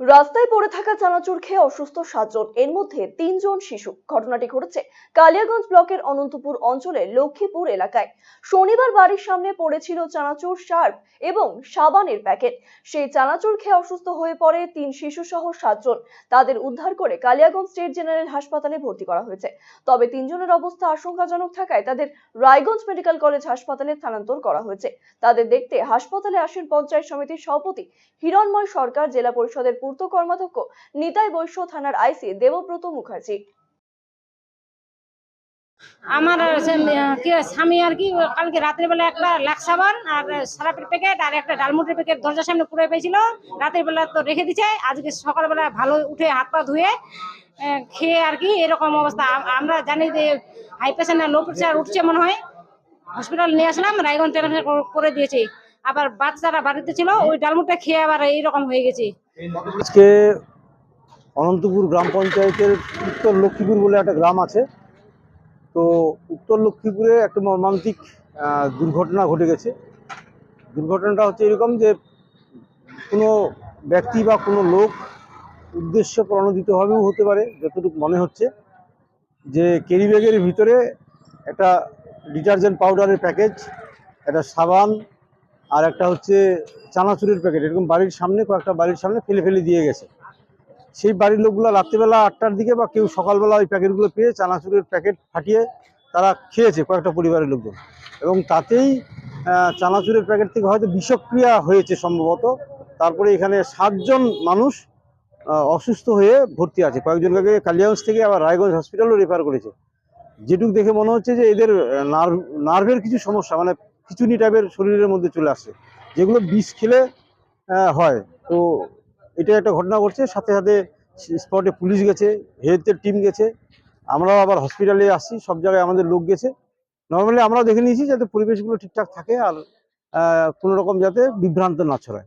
রাস্তায় পড়ে থাকা চানাচুর খেয়ে অসুস্থ সাতজন। এর মধ্যে তিনজন শিশু। ঘটনাটি ঘটেছে কালিয়াগঞ্জ ব্লকের অনন্তপুর অঞ্চলের লক্ষ্মীপুর এলাকায়। শনিবার বাড়ির সামনে পড়েছিল চানাচুর শার্প এবং সাবানের প্যাকেট। সেই চানাচুর খেয়ে অসুস্থ হয়ে পড়ে তিন শিশু সহ সাতজন। তাদের উদ্ধার করে কালিয়াগঞ্জ স্টেট জেনারেল হাসপাতালে ভর্তি করা হয়েছে। তবে তিনজনের অবস্থা আশঙ্কাজনক থাকায় তাদের রায়গঞ্জ মেডিকেল কলেজ হাসপাতালে স্থানান্তর করা হয়েছে। তাদের দেখতে হাসপাতালে আসেন পঞ্চায়েত সমিতির সভাপতি হিরণময় সরকার, জেলা পরিষদের পূর্ত কর্মাধ্যক্ষ নিতাই বৈশ্য থানার আইসি দেবব্রত মুখার্জি। আমার স্বামী আর কি, কালকে রাতের বেলা একটা লাখ সাবান আর সারাপের প্যাকেট আর একটা ডালমুটের প্যাকেট দরজার সামনে পুরো পেয়েছিল। রাতের বেলা তো রেখে দিছে, আজকে সকালবেলা ভালো উঠে হাত পা ধুয়ে খেয়ে আর কি এরকম অবস্থা। আমরা জানি যে হাই প্রেশার না লো প্রেশার উঠছে মনে হয়। হসপিটাল নিয়ে আসলাম, রায়গঞ্জ করে দিয়েছে। আবার বাচ্চারা বাড়িতে ছিল, ওই ডালমুটটা খেয়ে আবার এইরকম হয়ে গেছে। আজকে অনন্তপুর গ্রাম পঞ্চায়েতের উত্তর লক্ষ্মীপুর বলে একটা গ্রাম আছে। তো উত্তর লক্ষ্মীপুরে একটা মর্মান্তিক দুর্ঘটনা ঘটে গেছে। দুর্ঘটনাটা হচ্ছে এরকম যে কোনো ব্যক্তি বা কোনো লোক উদ্দেশ্য প্রণোদিতভাবেও হতে পারে, যতটুকু মনে হচ্ছে। যে ক্যারি ব্যাগের ভিতরে একটা ডিটারজেন্ট পাউডারের প্যাকেজ, একটা সাবান আর একটা হচ্ছে চানাচুরের প্যাকেট এরকম বাড়ির সামনে, কয়েকটা বাড়ির সামনে ফেলে ফেলে দিয়ে গেছে। সেই বাড়ির লোকগুলো রাত্রিবেলা আটটার দিকে বা কেউ সকালবেলা ওই প্যাকেটগুলো পেয়ে চানাচুরের প্যাকেট ফাটিয়ে তারা খেয়েছে কয়েকটা পরিবারের লোকজন। এবং তাতেই চানাচুরের প্যাকেট থেকে হয়তো বিষক্রিয়া হয়েছে সম্ভবত। তারপরে এখানে সাতজন মানুষ অসুস্থ হয়ে ভর্তি আছে। কয়েকজনকে কালিয়াগঞ্জ থেকে আবার রায়গঞ্জ হসপিটালও রেফার করেছে। যেটুক দেখে মনে হচ্ছে যে এদের নার্ভ, নার্ভের কিছু সমস্যা মানে খিচুনি টাইপের শরীরের মধ্যে চলে আসে। যেগুলো বিষ খেলে হয়। তো এটা একটা ঘটনা ঘটছে। সাথে সাথে স্পটে পুলিশ গেছে হেলথের টিম গেছে। আমরাও আবার হসপিটালে আসছি সব জায়গায় আমাদের লোক গেছে। নর্মালি আমরাও দেখে নিয়েছি যাতে পরিবেশগুলো ঠিকঠাক থাকে আর কোনো রকম যাতে বিভ্রান্ত না ছড়ায়।